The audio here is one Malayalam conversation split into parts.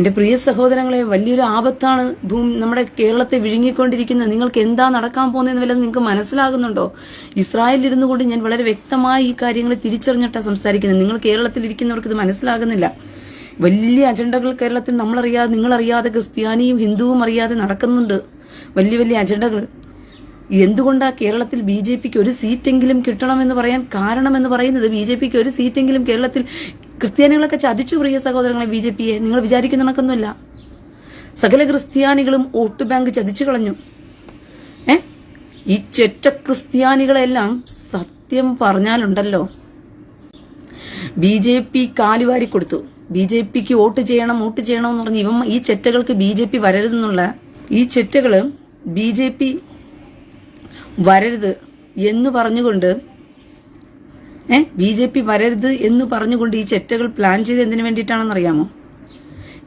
എന്റെ പ്രിയ സഹോദരങ്ങളെ വലിയൊരു ആപത്താണ് ഭൂമി നമ്മുടെ കേരളത്തെ വിഴുങ്ങിക്കൊണ്ടിരിക്കുന്നത്. നിങ്ങൾക്ക് എന്താ നടക്കാൻ പോകുന്നതെന്ന് വല്ലതും നിങ്ങൾക്ക് മനസ്സിലാകുന്നുണ്ടോ? ഇസ്രായേലിൽ ഇരുന്നു കൊണ്ട് ഞാൻ വളരെ വ്യക്തമായി ഈ കാര്യങ്ങൾ തിരിച്ചറിഞ്ഞിട്ടാണ് സംസാരിക്കുന്നത്. നിങ്ങൾ കേരളത്തിൽ ഇരിക്കുന്നവർക്ക് ഇത് മനസ്സിലാകുന്നില്ല. വലിയ അജണ്ടകൾ കേരളത്തിൽ നമ്മളറിയാതെ നിങ്ങളറിയാതെ ക്രിസ്ത്യാനിയും ഹിന്ദുവും അറിയാതെ നടക്കുന്നുണ്ട്. വലിയ വലിയ അജണ്ടകൾ. എന്തുകൊണ്ടാണ് കേരളത്തിൽ ബി ജെ പിക്ക് ഒരു സീറ്റെങ്കിലും കിട്ടണമെന്ന് പറയാൻ കാരണമെന്ന് പറയുന്നത്? ബി ജെ പിക്ക് ഒരു സീറ്റെങ്കിലും കേരളത്തിൽ ക്രിസ്ത്യാനികളൊക്കെ ചതിച്ചു പ്രിയ സഹോദരങ്ങളെ ബി ജെ പിയെ. നിങ്ങൾ വിചാരിക്കുന്ന കണക്കൊന്നുമില്ല. സകല ക്രിസ്ത്യാനികളും വോട്ട് ബാങ്ക് ചതിച്ചു കളഞ്ഞു. ഏ? ഈ ചെറ്റ ക്രിസ്ത്യാനികളെല്ലാം സത്യം പറഞ്ഞാലുണ്ടല്ലോ. ബി ജെ പി കാലുവാരി കൊടുത്തു. ബി ജെ പിക്ക് വോട്ട് ചെയ്യണം വോട്ട് ചെയ്യണം എന്ന് പറഞ്ഞ് ഇവൻ ഈ ചെറ്റകൾക്ക് ബി ജെ പി വരരുതെന്നുള്ള ഈ ചെറ്റകൾ ബി ജെ പി വരരുത് എന്ന് പറഞ്ഞുകൊണ്ട് ഏ? ബി ജെ പി വരരുത് എന്ന് പറഞ്ഞുകൊണ്ട് ഈ ചെറ്റകൾ പ്ലാൻ ചെയ്ത് എന്തിനു വേണ്ടിയിട്ടാണെന്ന് അറിയാമോ?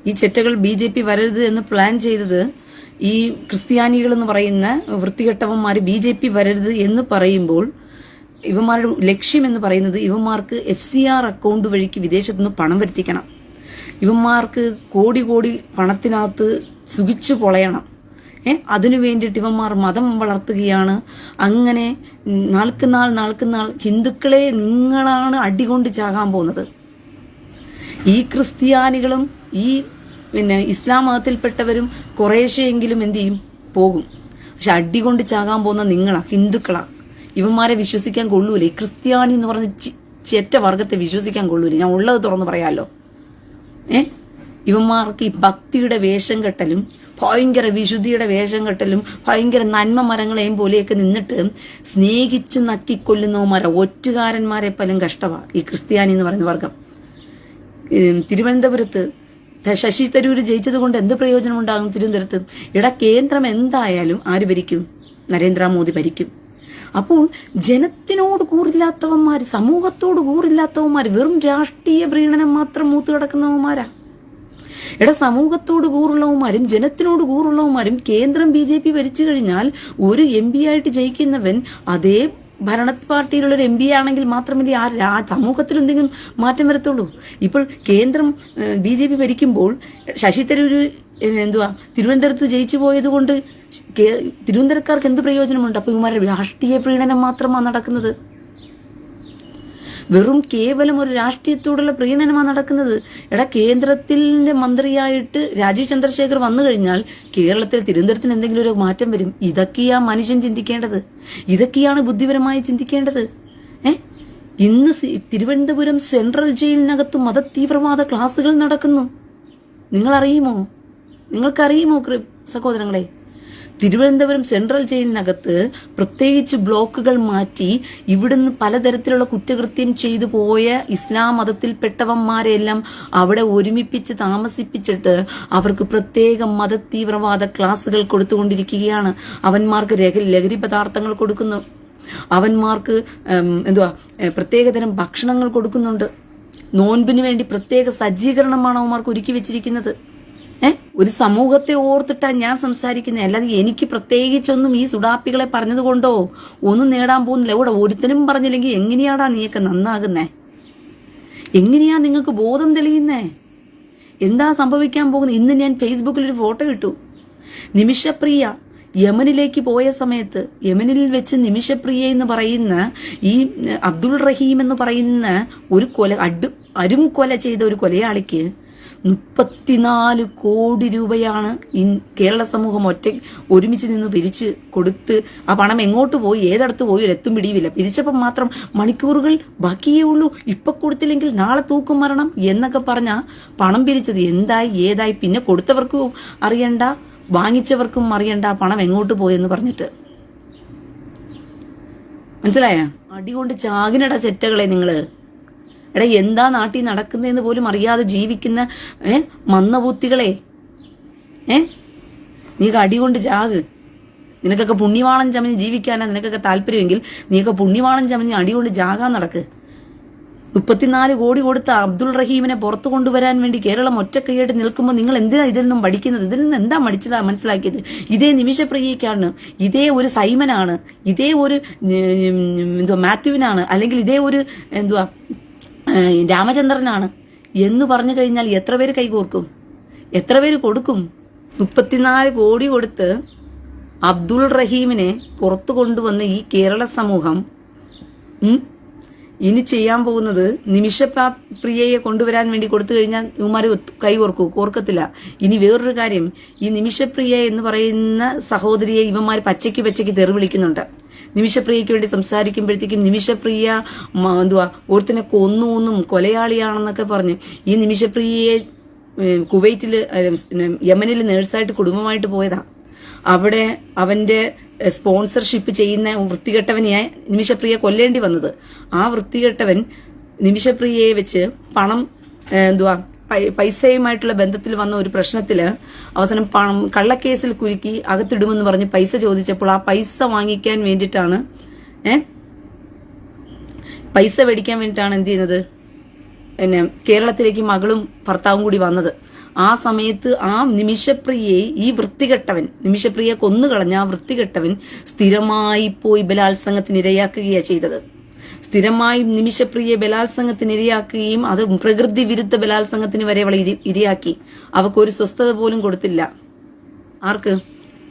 ഈ ചെറ്റകൾ ബി ജെ പി വരരുത് എന്ന് പ്ലാൻ ചെയ്തത് ഈ ക്രിസ്ത്യാനികൾ എന്ന് പറയുന്ന വൃത്തികെട്ടവന്മാർ ബി ജെ പി വരരുത് എന്ന് പറയുമ്പോൾ ഇവന്മാരുടെ ലക്ഷ്യം എന്ന് പറയുന്നത് ഇവന്മാർക്ക് എഫ് സി ആർ അക്കൗണ്ട് വഴിക്ക് വിദേശത്തു നിന്ന് പണം വരുത്തിക്കണം. ഇവന്മാർക്ക് കോടി കോടി പണത്തിനകത്ത് സുഖിച്ചു പൊളയണം. അതിനു വേണ്ടിയിട്ട് ഇവന്മാർ മതം വളർത്തുകയാണ്. അങ്ങനെ നാൾക്ക് നാൾ നാൾക്ക് നാൾ ഹിന്ദുക്കളെ നിങ്ങളാണ് അടികൊണ്ട് ചാകാൻ പോകുന്നത്. ഈ ക്രിസ്ത്യാനികളും ഈ പിന്നെ ഇസ്ലാം മതത്തിൽപ്പെട്ടവരും കുറേശ്ശെയെങ്കിലും എന്തു ചെയ്യും? പോകും. പക്ഷെ അടികൊണ്ട് ചാകാൻ പോകുന്ന നിങ്ങളാ ഹിന്ദുക്കളാ. ഇവന്മാരെ വിശ്വസിക്കാൻ കൊള്ളൂലേ. ക്രിസ്ത്യാനി എന്ന് പറഞ്ഞ ചെറ്റ വർഗത്തെ വിശ്വസിക്കാൻ കൊള്ളൂലേ. ഞാൻ ഉള്ളത് തുറന്ന് പറയാമല്ലോ ഏ? ഇവന്മാർക്ക് ഈ ഭക്തിയുടെ വേഷം കെട്ടലും ഭയങ്കര വിശുദ്ധിയുടെ വേഷം കെട്ടലും ഭയങ്കര നന്മ മരങ്ങളെയും പോലെയൊക്കെ നിന്നിട്ട് സ്നേഹിച്ച് നക്കിക്കൊല്ലുന്നവന്മാരെ ഒറ്റുകാരന്മാരെ പലരും കഷ്ടമാണ് ഈ ക്രിസ്ത്യാനി എന്ന് പറയുന്ന വർഗം. തിരുവനന്തപുരത്ത് ശശി തരൂര് ജയിച്ചത് കൊണ്ട് എന്ത് പ്രയോജനം ഉണ്ടാകും തിരുവനന്തപുരത്ത്? ഇട കേന്ദ്രം എന്തായാലും ആര് ഭരിക്കും? നരേന്ദ്രമോദി ഭരിക്കും. അപ്പോൾ ജനത്തിനോട് കൂറില്ലാത്തവന്മാർ സമൂഹത്തോട് കൂറില്ലാത്തവന്മാർ വെറും രാഷ്ട്രീയ പ്രീണനം മാത്രം മൂത്ത് കിടക്കുന്നവന്മാരാ എടാ സമൂഹത്തോട് കൂറുള്ളവന്മാരും ജനത്തിനോട് കൂറുള്ളവന്മാരും കേന്ദ്രം ബി ജെ പി ഭരിച്ചു കഴിഞ്ഞാൽ ഒരു എം പി ആയിട്ട് ജയിക്കുന്നവൻ അതേ ഭരണ പാർട്ടിയിലുള്ള ഒരു എം പി ആണെങ്കിൽ മാത്രമല്ലേ ആ രാ- സമൂഹത്തിൽ എന്തെങ്കിലും മാറ്റം വരത്തുള്ളൂ. ഇപ്പോൾ കേന്ദ്രം ബി ജെ പി ഭരിക്കുമ്പോൾ ശശി തരൂര് എന്തുവാ തിരുവനന്തപുരത്ത് ജയിച്ചു പോയത് കൊണ്ട് തിരുവനന്തപുരക്കാർക്ക് എന്ത് പ്രയോജനമുണ്ട്? അപ്പോൾ ഇവന്മാരുടെ രാഷ്ട്രീയ പ്രീണനം മാത്രമാണ് നടക്കുന്നത്. വെറും കേവലം ഒരു രാഷ്ട്രീയത്തോടുള്ള പ്രീണനമാണ് നടക്കുന്നത്. എടാ കേന്ദ്രത്തിന്റെ മന്ത്രിയായിട്ട് രാജീവ് ചന്ദ്രശേഖർ വന്നു കഴിഞ്ഞാൽ കേരളത്തിൽ തിരുവനന്തപുരത്തിന് എന്തെങ്കിലും ഒരു മാറ്റം വരും. ഇതൊക്കെയാ മനുഷ്യൻ ചിന്തിക്കേണ്ടത്. ഇതൊക്കെയാണ് ബുദ്ധിപരമായി ചിന്തിക്കേണ്ടത്. ഏ? ഇന്ന് തിരുവനന്തപുരം സെൻട്രൽ ജയിലിനകത്ത് മതതീവ്രവാദ ക്ലാസുകൾ നടക്കുന്നു. നിങ്ങളറിയുമോ? നിങ്ങൾക്കറിയുമോ സഹോദരങ്ങളെ? തിരുവനന്തപുരം സെൻട്രൽ ജയിലിനകത്ത് പ്രത്യേകിച്ച് ബ്ലോക്കുകൾ മാറ്റി ഇവിടുന്ന് പലതരത്തിലുള്ള കുറ്റകൃത്യം ചെയ്തു പോയ ഇസ്ലാം മതത്തിൽപ്പെട്ടവന്മാരെല്ലാം അവിടെ ഒരുമിപ്പിച്ച് താമസിപ്പിച്ചിട്ട് അവർക്ക് പ്രത്യേക മതതീവ്രവാദ ക്ലാസുകൾ കൊടുത്തുകൊണ്ടിരിക്കുകയാണ്. അവന്മാർക്ക് ലഹരി പദാർത്ഥങ്ങൾ കൊടുക്കുന്നു. അവന്മാർക്ക് എന്തുവാ പ്രത്യേകതരം ഭക്ഷണങ്ങൾ കൊടുക്കുന്നുണ്ട്. നോൻപിന് വേണ്ടി പ്രത്യേക സജ്ജീകരണമാണ് അവന്മാർക്ക് ഒരുക്കി വെച്ചിരിക്കുന്നത്. ഒരു സമൂഹത്തെ ഓർത്തിട്ടാ ഞാൻ സംസാരിക്കുന്നത് അല്ലാതെ എനിക്ക് പ്രത്യേകിച്ചൊന്നും ഈ സുഡാപ്പികളെ പറഞ്ഞത് കൊണ്ടോ ഒന്നും നേടാൻ പോകുന്നില്ല. ഇവിടെ ഒരുത്തനും പറഞ്ഞില്ലെങ്കിൽ എങ്ങനെയാടാ നീയൊക്കെ നന്നാകുന്നേ? എങ്ങനെയാ നിങ്ങൾക്ക് ബോധം തെളിയുന്നേ? എന്താ സംഭവിക്കാൻ പോകുന്നത്? ഇന്ന് ഞാൻ ഫേസ്ബുക്കിൽ ഒരു ഫോട്ടോ ഇട്ടു. നിമിഷപ്രിയ യമനിലേക്ക് പോയ സമയത്ത് യമനിൽ വെച്ച് നിമിഷപ്രിയ എന്ന് പറയുന്ന ഈ അബ്ദുൾ റഹീം എന്ന് പറയുന്ന ഒരു കൊല അടു അരും കൊല ചെയ്ത ഒരു കൊലയാളിക്ക് മുപ്പത്തിനാല് കോടി രൂപയാണ് കേരള സമൂഹം ഒറ്റ ഒരുമിച്ച് നിന്ന് പിരിച്ച് കൊടുത്ത് ആ പണം എങ്ങോട്ട് പോയി ഏതടത്ത് പോയി എത്തും പിടിയുമില്ല. പിരിച്ചപ്പം മാത്രം മണിക്കൂറുകൾ ബാക്കിയേ ഉള്ളൂ. ഇപ്പൊ കൊടുത്തില്ലെങ്കിൽ നാളെ തൂക്കും മരണം എന്നൊക്കെ പറഞ്ഞ പണം പിരിച്ചത് എന്തായി ഏതായി പിന്നെ കൊടുത്തവർക്കും അറിയണ്ട വാങ്ങിച്ചവർക്കും അറിയണ്ട പണം എങ്ങോട്ട് പോയെന്ന് പറഞ്ഞിട്ട്. മനസ്സിലായ? അടികൊണ്ട് ചാകിനട ചെറ്റകളെ നിങ്ങൾ. എടാ എന്താ നാട്ടിൽ നടക്കുന്നതെന്ന് പോലും അറിയാതെ ജീവിക്കുന്ന ഏ മന്നപൂത്തികളെ ഏ? നീക്ക് അടികൊണ്ട് ചാക്. നിനക്കൊക്കെ പുണ്യവാളം ചമഞ്ഞ് ജീവിക്കാനാ നിനക്കൊക്കെ താല്പര്യമെങ്കിൽ നീയൊക്കെ പുണ്യവാളം ചമഞ്ഞ് അടികൊണ്ട് ജാകാൻ നടക്ക്. മുപ്പത്തിനാല് കോടി കൊടുത്ത അബ്ദുൾ റഹീമിനെ പുറത്തു കൊണ്ടുവരാൻ വേണ്ടി കേരളം ഒറ്റക്കൈയായിട്ട് നിൽക്കുമ്പോൾ നിങ്ങൾ എന്തിനാ ഇതിൽ നിന്നും പഠിക്കുന്നത്? ഇതിൽ നിന്ന് എന്താ മടിച്ചതാ മനസ്സിലാക്കിയത്? ഇതേ നിമിഷപ്രിയക്കാണ് ഇതേ ഒരു സൈമനാണ് ഇതേ ഒരു എന്തുവാ മാത്യുവിനാണ് അല്ലെങ്കിൽ ഇതേ ഒരു എന്തുവാ രാമചന്ദ്രനാണ്. എന്ന് പറഞ്ഞു കഴിഞ്ഞാൽ എത്ര പേര് കൈകോർക്കും? എത്ര പേര് കൊടുക്കും? മുപ്പത്തിനാല് കോടി കൊടുത്ത് അബ്ദുൾ റഹീമിനെ പുറത്തു കൊണ്ടുവന്ന ഈ കേരള സമൂഹം ഇനി ചെയ്യാൻ പോകുന്നത് നിമിഷ പ്രിയയെ കൊണ്ടുവരാൻ വേണ്ടി കൊടുത്തു കഴിഞ്ഞാൽ ഇവന്മാരെ കൈ ഓർക്കൂ കോർക്കത്തില്ല. ഇനി വേറൊരു കാര്യം. ഈ നിമിഷപ്രിയ എന്ന് പറയുന്ന സഹോദരിയെ ഇവന്മാർ പച്ചയ്ക്ക് പച്ചയ്ക്ക് തെറി വിളിക്കുന്നുണ്ട്. നിമിഷപ്രിയയ്ക്ക് വേണ്ടി സംസാരിക്കുമ്പോഴത്തേക്കും നിമിഷപ്രിയ എന്തുവാ ഒരുത്തിനെ കൊന്നു ഒന്നും കൊലയാളിയാണെന്നൊക്കെ പറഞ്ഞ് ഈ നിമിഷപ്രിയയെ കുവൈറ്റിൽ യമനിൽ നേഴ്സായിട്ട് കുടുംബമായിട്ട് പോയതാ. അവിടെ അവന്റെ സ്പോൺസർഷിപ്പ് ചെയ്യുന്ന വൃത്തികെട്ടവനെയായി നിമിഷപ്രിയ കൊല്ലേണ്ടി വന്നത്. ആ വൃത്തികെട്ടവൻ നിമിഷപ്രിയയെ വെച്ച് പണം എന്തുവാ പൈസയുമായിട്ടുള്ള ബന്ധത്തിൽ വന്ന ഒരു പ്രശ്നത്തിൽ അവസാനം പണം കള്ളക്കേസിൽ കുരുക്കി അകത്തിടുമെന്ന് പറഞ്ഞ് പൈസ ചോദിച്ചപ്പോൾ ആ പൈസ വാങ്ങിക്കാൻ വേണ്ടിയിട്ടാണ് ഏ? പൈസ മേടിക്കാൻ വേണ്ടിയിട്ടാണ് എന്ത് ചെയ്യുന്നത്? പിന്നെ കേരളത്തിലേക്ക് മകളും ഭർത്താവും കൂടി വന്നത്. ആ സമയത്ത് ആ നിമിഷപ്രിയയെ ഈ വൃത്തികെട്ടവൻ നിമിഷപ്രിയെ കൊന്നുകളഞ്ഞ ആ വൃത്തികെട്ടവൻ സ്ഥിരമായി പോയി ബലാത്സംഗത്തിന് ഇരയാക്കുകയാണ് ചെയ്തത്. സ്ഥിരമായി നിമിഷപ്രിയെ ബലാത്സംഗത്തിന് ഇരയാക്കുകയും അത് പ്രകൃതി വിരുദ്ധ ബലാത്സംഗത്തിന് വരെ അവളെ ഇരയാക്കി. അവക്കൊരു സ്വസ്ഥത പോലും കൊടുത്തില്ല. ആർക്ക്?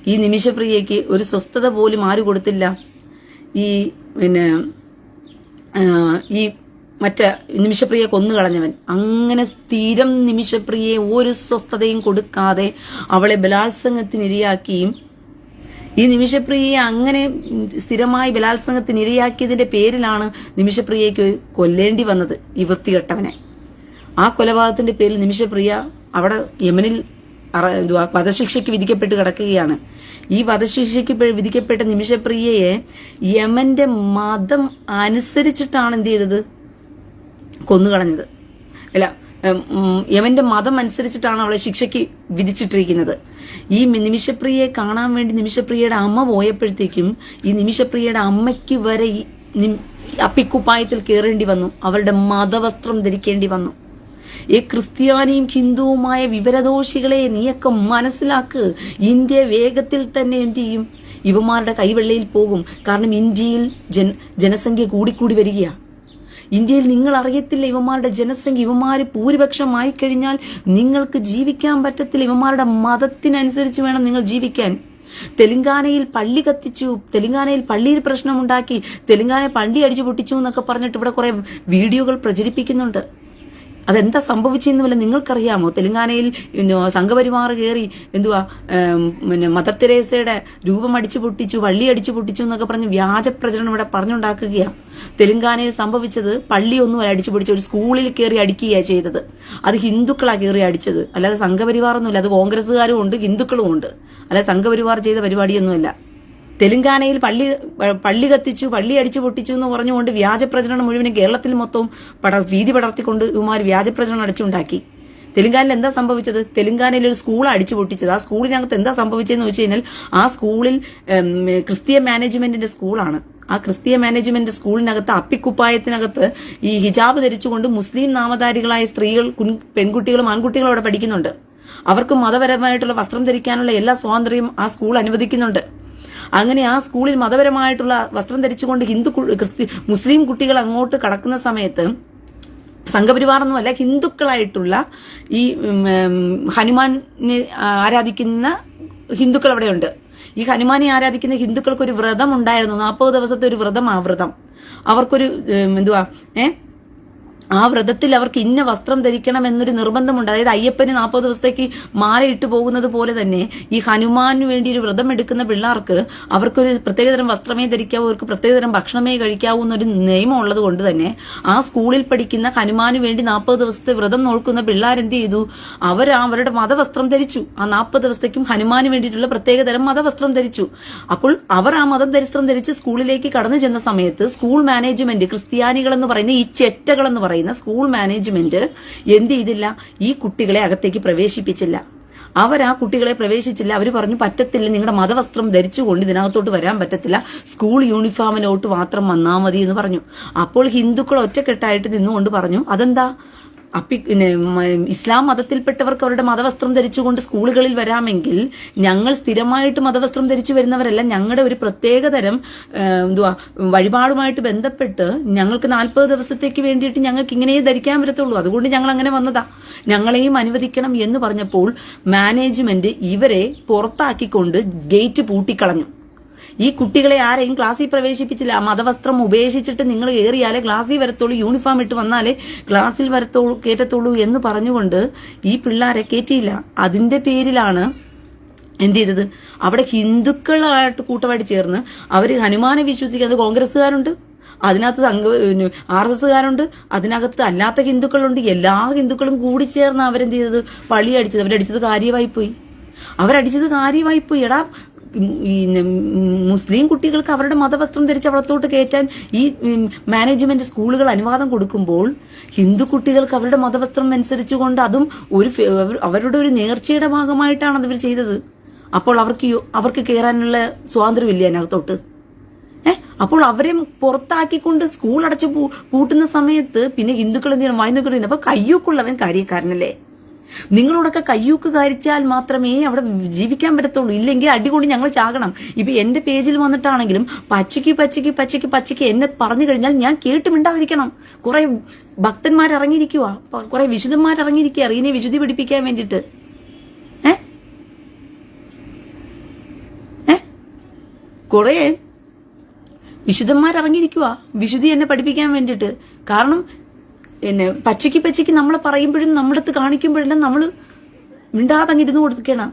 ഈ നിമിഷപ്രിയയ്ക്ക് ഒരു സ്വസ്ഥത പോലും ആര് കൊടുത്തില്ല? ഈ പിന്നെ ഈ മറ്റേ നിമിഷപ്രിയെ കൊന്നുകളഞ്ഞവൻ. അങ്ങനെ സ്ഥിരം നിമിഷപ്രിയെ ഒരു സ്വസ്ഥതയും കൊടുക്കാതെ അവളെ ബലാത്സംഗത്തിന് ഇരയാക്കിയും ഈ നിമിഷപ്രിയയെ അങ്ങനെ സ്ഥിരമായി ബലാത്സംഗത്തിന് ഇരയാക്കിയതിന്റെ പേരിലാണ് നിമിഷപ്രിയയ്ക്ക് കൊല്ലേണ്ടി വന്നത് ഈ വൃത്തികെട്ടവനെ. ആ കൊലപാതകത്തിന്റെ പേരിൽ നിമിഷപ്രിയ അവിടെ യമനിൽ വധശിക്ഷയ്ക്ക് വിധിക്കപ്പെട്ട് കിടക്കുകയാണ്. ഈ വധശിക്ഷയ്ക്ക് വിധിക്കപ്പെട്ട നിമിഷപ്രിയയെ യമന്റെ മതം അനുസരിച്ചിട്ടാണ് എന്ത് ചെയ്തത്? കൊന്നുകളഞ്ഞത്. അല്ല യമന്റെ മതം അനുസരിച്ചിട്ടാണ് അവളെ ശിക്ഷയ്ക്ക് വിധിച്ചിട്ടിരിക്കുന്നത്. ഈ നിമിഷപ്രിയയെ കാണാൻ വേണ്ടി നിമിഷപ്രിയയുടെ അമ്മ പോയപ്പോഴത്തേക്കും ഈ നിമിഷപ്രിയയുടെ അമ്മയ്ക്ക് വരെ ഈ അപ്പിക്കുപ്പായത്തിൽ കയറേണ്ടി വന്നു. അവരുടെ മതവസ്ത്രം ധരിക്കേണ്ടി വന്നു. ഈ ക്രിസ്ത്യാനിയും ഹിന്ദുവുമായ വിവരദോഷികളെ നീയൊക്കെ മനസ്സിലാക്ക്. ഇന്ത്യ വേഗത്തിൽ തന്നെ എന്ത് ചെയ്യും? ഇവമാരുടെ കൈവെള്ളയിൽ പോകും. കാരണം ഇന്ത്യയിൽ ജനസംഖ്യ കൂടിക്കൂടി വരികയാണ്. ഇന്ത്യയിൽ നിങ്ങൾ അറിയത്തില്ല ഇവന്മാരുടെ ജനസംഖ്യ ഇവന്മാർ ഭൂരിപക്ഷമായി കഴിഞ്ഞാൽ നിങ്ങൾക്ക് ജീവിക്കാൻ പറ്റത്തില്ല. ഇവന്മാരുടെ മതത്തിനനുസരിച്ച് വേണം നിങ്ങൾ ജീവിക്കാൻ. തെലങ്കാനയിൽ പള്ളി കത്തിച്ചു തെലങ്കാനയിൽ പള്ളിയിൽ പ്രശ്നമുണ്ടാക്കി തെലങ്കാന പള്ളി അടിച്ചു പൊട്ടിച്ചു എന്നൊക്കെ പറഞ്ഞിട്ട് ഇവിടെ കുറെ വീഡിയോകൾ പ്രചരിപ്പിക്കുന്നുണ്ട്. അതെന്താ സംഭവിച്ചെന്ന് വല്ല നിങ്ങൾക്കറിയാമോ? തെലങ്കാനയിൽ സംഘപരിവാർ കയറി എന്തുവാ പിന്നെ മദർ തെരേസയുടെ രൂപം അടിച്ചു പൊട്ടിച്ചു വള്ളി അടിച്ചു പൊട്ടിച്ചു എന്നൊക്കെ പറഞ്ഞ് വ്യാജ പ്രചരണം ഇവിടെ പറഞ്ഞുണ്ടാക്കുകയാണ് തെലങ്കാനയിൽ സംഭവിച്ചത് പള്ളിയൊന്നും അടിച്ചു പൊടിച്ചു ഒരു സ്കൂളിൽ കയറി അടിക്കുകയാണ് ചെയ്തത്. അത് ഹിന്ദുക്കളാ കയറി അടിച്ചത്. അല്ലാതെ സംഘപരിവാറൊന്നുമില്ല. അത് കോൺഗ്രസ്സുകാരും ഉണ്ട് ഹിന്ദുക്കളും ഉണ്ട്. അല്ലാതെ സംഘപരിവാർ ചെയ്ത പരിപാടിയൊന്നുമല്ല. തെലങ്കാനയിൽ പള്ളി പള്ളി കത്തിച്ചു പള്ളി അടിച്ചു പൊട്ടിച്ചു എന്ന് പറഞ്ഞുകൊണ്ട് വ്യാജ പ്രചരണം മുഴുവനും കേരളത്തിൽ മൊത്തവും പട ഭീതി പടർത്തിക്കൊണ്ട് ഇവന്മാർ വ്യാജ പ്രചരണം അടിച്ചുണ്ടാക്കി. തെലുങ്കാനയിൽ എന്താ സംഭവിച്ചത്? തെലുങ്കാനയിൽ ഒരു സ്കൂൾ അടിച്ചു പൊട്ടിച്ചത്. ആ സ്കൂളിനകത്ത് എന്താ സംഭവിച്ചതെന്ന് വെച്ച് കഴിഞ്ഞാൽ ആ സ്കൂളിൽ ക്രിസ്തീയ മാനേജ്മെന്റിന്റെ സ്കൂളാണ്. ആ ക്രിസ്തീയ മാനേജ്മെന്റ് സ്കൂളിനകത്ത് അപ്പിക്കുപ്പായത്തിനകത്ത് ഈ ഹിജാബ് ധരിച്ചുകൊണ്ട് മുസ്ലിം നാമധാരികളായ സ്ത്രീകൾ പെൺകുട്ടികളും ആൺകുട്ടികളും അവിടെ പഠിക്കുന്നുണ്ട്. അവർക്ക് മതപരമായിട്ടുള്ള വസ്ത്രം ധരിക്കാനുള്ള എല്ലാ സ്വാതന്ത്ര്യം ആ സ്കൂൾ അനുവദിക്കുന്നുണ്ട്. അങ്ങനെ ആ സ്കൂളിൽ മതപരമായിട്ടുള്ള വസ്ത്രം ധരിച്ചുകൊണ്ട് ഹിന്ദു ക്രിസ്ത്യ മുസ്ലിം കുട്ടികൾ അങ്ങോട്ട് കടക്കുന്ന സമയത്ത് സംഘപരിവാറൊന്നുമല്ല ഹിന്ദുക്കളായിട്ടുള്ള ഈ ഹനുമാനെ ആരാധിക്കുന്ന ഹിന്ദുക്കൾ അവിടെയുണ്ട്. ഈ ഹനുമാനെ ആരാധിക്കുന്ന ഹിന്ദുക്കൾക്ക് ഒരു വ്രതം ഉണ്ടായിരുന്നു. നാൽപ്പത് ദിവസത്തെ ഒരു വ്രതം ആ വ്രതം. അവർക്കൊരു എന്തുവാ ഏ? ആ വ്രതത്തിൽ അവർക്ക് ഇന്ന വസ്ത്രം ധരിക്കണം എന്നൊരു നിർബന്ധമുണ്ട്. അതായത് അയ്യപ്പന് നാൽപ്പത് ദിവസത്തേക്ക് മാല ഇട്ട് പോകുന്നത് പോലെ തന്നെ ഈ ഹനുമാന് വേണ്ടി ഒരു വ്രതം എടുക്കുന്ന പിള്ളേർക്ക് അവർക്കൊരു പ്രത്യേകതരം വസ്ത്രമേ ധരിക്കാവൂ അവർക്ക് പ്രത്യേകതരം ഭക്ഷണമേ കഴിക്കാവൂ എന്നൊരു നിയമം ഉള്ളത് കൊണ്ട് തന്നെ ആ സ്കൂളിൽ പഠിക്കുന്ന ഹനുമാന് വേണ്ടി നാൽപ്പത് ദിവസത്തെ വ്രതം നോക്കുന്ന പിള്ളേരെന്ത് ചെയ്തു? അവർ അവരുടെ മതവസ്ത്രം ധരിച്ചു. ആ നാൽപ്പത് ദിവസത്തേക്കും ഹനുമാന് വേണ്ടിയിട്ടുള്ള പ്രത്യേകതരം മതവസ്ത്രം ധരിച്ചു. അപ്പോൾ അവർ ആ മതം ധരിസ്ത്രം ധരിച്ച് സ്കൂളിലേക്ക് കടന്നു ചെന്ന സമയത്ത് സ്കൂൾ മാനേജ്മെന്റ് ക്രിസ്ത്യാനികൾ എന്ന് പറയുന്ന ഈ ചെറ്റകൾ എന്ന് പറയുന്ന സ്കൂൾ മാനേജ്മെന്റ് എന്ത് ചെയ്തില്ല? ഈ കുട്ടികളെ അകത്തേക്ക് പ്രവേശിപ്പിച്ചില്ല. അവർ ആ കുട്ടികളെ പ്രവേശിച്ചില്ല. അവർ പറഞ്ഞു പറ്റത്തില്ല നിങ്ങളുടെ മതവസ്ത്രം ധരിച്ചുകൊണ്ട് ഇതിനകത്തോട്ട് വരാൻ പറ്റത്തില്ല. സ്കൂൾ യൂണിഫോമിലോട്ട് മാത്രം വന്നാൽ മതി എന്ന് പറഞ്ഞു. അപ്പോൾ ഹിന്ദുക്കൾ ഒറ്റക്കെട്ടായിട്ട് നിന്നുകൊണ്ട് പറഞ്ഞു അതെന്താ? അപ്പി ഇസ്ലാം മതത്തിൽപ്പെട്ടവർക്ക് അവരുടെ മതവസ്ത്രം ധരിച്ചുകൊണ്ട് സ്കൂളുകളിൽ വരാമെങ്കിൽ ഞങ്ങൾ സ്ഥിരമായിട്ട് മതവസ്ത്രം ധരിച്ചു വരുന്നവരല്ല. ഞങ്ങളുടെ ഒരു പ്രത്യേക തരം എന്തുവാ വഴിപാടുമായിട്ട് ബന്ധപ്പെട്ട് ഞങ്ങൾക്ക് നാൽപ്പത് ദിവസത്തേക്ക് വേണ്ടിയിട്ട് ഞങ്ങൾക്ക് ഇങ്ങനെ ധരിക്കാൻ പറ്റത്തുള്ളൂ. അതുകൊണ്ട് ഞങ്ങൾ അങ്ങനെ വന്നതാ. ഞങ്ങളെയും അനുവദിക്കണം എന്ന് പറഞ്ഞപ്പോൾ മാനേജ്മെന്റ് ഇവരെ പുറത്താക്കിക്കൊണ്ട് ഗേറ്റ് പൂട്ടിക്കളഞ്ഞു. ഈ കുട്ടികളെ ആരെയും ക്ലാസ്സിൽ പ്രവേശിപ്പിച്ചില്ല. മതവസ്ത്രം ഉപേക്ഷിച്ചിട്ട് നിങ്ങൾ കയറിയാലേ ക്ലാസ്സിൽ വരത്തുള്ളൂ യൂണിഫോം ഇട്ട് വന്നാലേ ക്ലാസ്സിൽ വരത്തുള്ളൂ കയറ്റത്തുള്ളൂ എന്ന് പറഞ്ഞുകൊണ്ട് ഈ പിള്ളേരെ കയറ്റിയില്ല അതിന്റെ പേരിലാണ് എന്ത് ചെയ്തത്? അവിടെ ഹിന്ദുക്കളായിട്ട് കൂട്ടമായിട്ട് ചേർന്ന് അവർ ഹനുമാനെ വിശ്വസിക്കുന്നത് കോൺഗ്രസ്സുകാരുണ്ട്. അതിനകത്ത് സംഘ ആർ എസ് എസ്സുകാരുണ്ട്. അതിനകത്ത് അല്ലാത്ത ഹിന്ദുക്കളുണ്ട്. എല്ലാ ഹിന്ദുക്കളും കൂടി ചേർന്ന് അവരെന്ത് ചെയ്തത്? പള്ളി അടിച്ചത്. അവരടിച്ചത് കാര്യമായി പോയി. അവരടിച്ചത് കാര്യമായി പോയി. എടാ മുസ്ലിം കുട്ടികൾക്ക് അവരുടെ മതവസ്ത്രം ധരിച്ച് അവളത്തോട്ട് കയറ്റാൻ ഈ മാനേജ്മെന്റ് സ്കൂളുകൾ അനുവാദം കൊടുക്കുമ്പോൾ ഹിന്ദു കുട്ടികൾക്ക് അവരുടെ മതവസ്ത്രം അനുസരിച്ചുകൊണ്ട് അതും ഒരു അവരുടെ ഒരു നേർച്ചയുടെ ഭാഗമായിട്ടാണ് അത് ഇവർ ചെയ്തത്. അപ്പോൾ അവർക്ക് അവർക്ക് കയറാനുള്ള സ്വാതന്ത്ര്യമില്ല അതിനകത്തോട്ട്? ഏഹ് അപ്പോൾ അവരെ പുറത്താക്കിക്കൊണ്ട് സ്കൂൾ അടച്ചു പൂട്ടുന്ന സമയത്ത് പിന്നെ ഹിന്ദുക്കൾ എന്ത് ചെയ്യണം? വായ്നൊക്കെ അപ്പൊ കയ്യൂക്കുള്ളവൻ കാര്യക്കാരനല്ലേ? നിങ്ങളോടൊക്കെ കയ്യൂക്ക് കാരിച്ചാൽ മാത്രമേ അവിടെ ജീവിക്കാൻ പറ്റത്തുള്ളൂ. ഇല്ലെങ്കിൽ അടികൊണ്ട് ഞങ്ങൾ ചാകണം. ഇപ്പൊ എന്റെ പേജിൽ വന്നിട്ടാണെങ്കിലും പച്ചയ്ക്ക് പച്ചയ്ക്ക് പച്ചയ്ക്ക് പച്ചയ്ക്ക് എന്നെ പറഞ്ഞു കഴിഞ്ഞാൽ ഞാൻ കേട്ട് മിണ്ടാതിരിക്കണം. കുറെ ഭക്തന്മാർ ഇറങ്ങിയിരിക്കുക കുറെ വിശുദ്ധന്മാർ ഇറങ്ങിയിരിക്കുക റീനെ വിശുദ്ധി പിടിപ്പിക്കാൻ വേണ്ടിയിട്ട്. ഏ? ഏ? കുറേ വിശുദ്ധന്മാർ ഇറങ്ങിയിരിക്കുക വിശുദ്ധി എന്നെ പഠിപ്പിക്കാൻ വേണ്ടിയിട്ട്. കാരണം എന്നെ പച്ചയ്ക്ക് പച്ചയ്ക്ക് നമ്മളെ പറയുമ്പോഴും നമ്മുടെ അടുത്ത് കാണിക്കുമ്പോഴെല്ലാം നമ്മൾ മിണ്ടാതെ അങ്ങ് ഇരുന്ന് കൊടുക്കണം